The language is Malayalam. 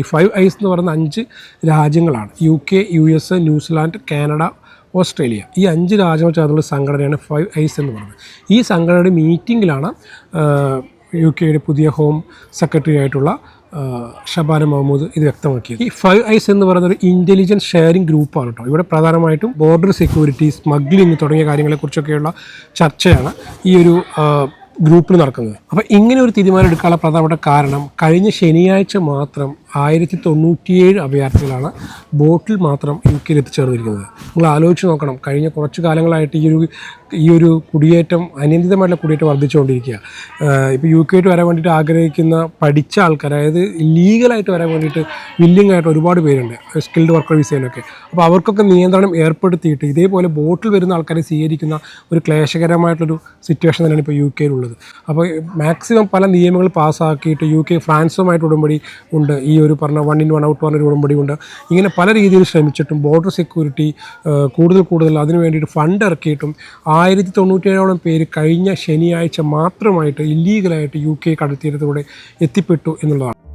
ഈ ഫൈവ് ഐസ് എന്ന് പറയുന്ന അഞ്ച് രാജ്യങ്ങളാണ്. U K U S New Zealand Canada Australia ഈ അഞ്ച് രാജ്യങ്ങൾ ചേർന്നുള്ള സംഘടനയാണ് ഫൈവ് ഐസ് എന്ന് പറയുന്നത്. ഈ സംഘടനയുടെ മീറ്റിങ്ങിലാണ് യു കെയുടെ പുതിയ ഹോം സെക്രട്ടറി ആയിട്ടുള്ള ഷബാന മഹമ്മൂദ് ഇത് വ്യക്തമാക്കിയത്. ഈ ഫൈവ് ഐസ് എന്ന് പറയുന്ന ഒരു ഇന്റലിജൻസ് ഷെയറിംഗ് ഗ്രൂപ്പാണ് കേട്ടോ ഇവിടെ പ്രധാനമായിട്ടും ബോർഡർ സെക്യൂരിറ്റി സ്മഗ്ലിംഗ് തുടങ്ങിയ കാര്യങ്ങളെക്കുറിച്ചൊക്കെയുള്ള ചർച്ചയാണ് ഈ ഒരു ഗ്രൂപ്പിൽ നടക്കുന്നത്. അപ്പോൾ ഇങ്ങനെ ഒരു തീരുമാനം എടുക്കാനുള്ള പ്രധാനപ്പെട്ട കാരണം കഴിഞ്ഞ ശനിയാഴ്ച മാത്രം ആയിരത്തി തൊണ്ണൂറ്റിയേഴ് അഭയാർത്ഥികളാണ് ബോട്ടിൽ മാത്രം യു കെയിൽ എത്തിച്ചേർന്നിരിക്കുന്നത്. നിങ്ങൾ ആലോചിച്ച് നോക്കണം. കഴിഞ്ഞ കുറച്ച് കാലങ്ങളായിട്ട് ഈ ഒരു ഈ ഒരു കുടിയേറ്റം അനിയന്ത്രിതമായിട്ടുള്ള കുടിയേറ്റം വർദ്ധിച്ചുകൊണ്ടിരിക്കുക. ഇപ്പോൾ യു കെയിട്ട് വരാൻ വേണ്ടിയിട്ട് ആഗ്രഹിക്കുന്ന പഠിച്ച ആൾക്കാർ അതായത് ലീഗലായിട്ട് വരാൻ വേണ്ടിയിട്ട് വില്ലിംഗ് ആയിട്ട് ഒരുപാട് പേരുണ്ട്. സ്കിൽഡ് വർക്കർ വിസയിലൊക്കെ. അപ്പോൾ അവർക്കൊക്കെ നിയന്ത്രണം ഏർപ്പെടുത്തിയിട്ട് ഇതേപോലെ ബോട്ടിൽ വരുന്ന ആൾക്കാരെ സ്വീകരിക്കുന്ന ഒരു ക്ലേശകരമായിട്ടുള്ളൊരു സിറ്റുവേഷൻ തന്നെയാണ് ഇപ്പോൾ യു കെയിലുള്ളത്. അപ്പോൾ മാക്സിമം പല നിയമങ്ങൾ പാസ്സാക്കിയിട്ട് യു കെ ഫ്രാൻസുമായിട്ട് ഉടമ്പടി ഉണ്ട് ഈ ഒരു പറഞ്ഞ വൺ ഇൻ വൺ ഔട്ട് പറഞ്ഞൊരു ഉടമ്പടി ഉണ്ട്. ഇങ്ങനെ പല രീതിയിൽ ശ്രമിച്ചിട്ടും ബോർഡർ സെക്യൂരിറ്റി കൂടുതൽ കൂടുതൽ അതിനു വേണ്ടിയിട്ട് ഫണ്ട് ഇറക്കിയിട്ടും ആയിരത്തി തൊണ്ണൂറ്റേഴോളം പേര് കഴിഞ്ഞ ശനിയാഴ്ച മാത്രമായിട്ട് ഇല്ലീഗലായിട്ട് യു കെ കടൽത്തീരത്തൂടെ എത്തിപ്പെട്ടു എന്നുള്ളതാണ്.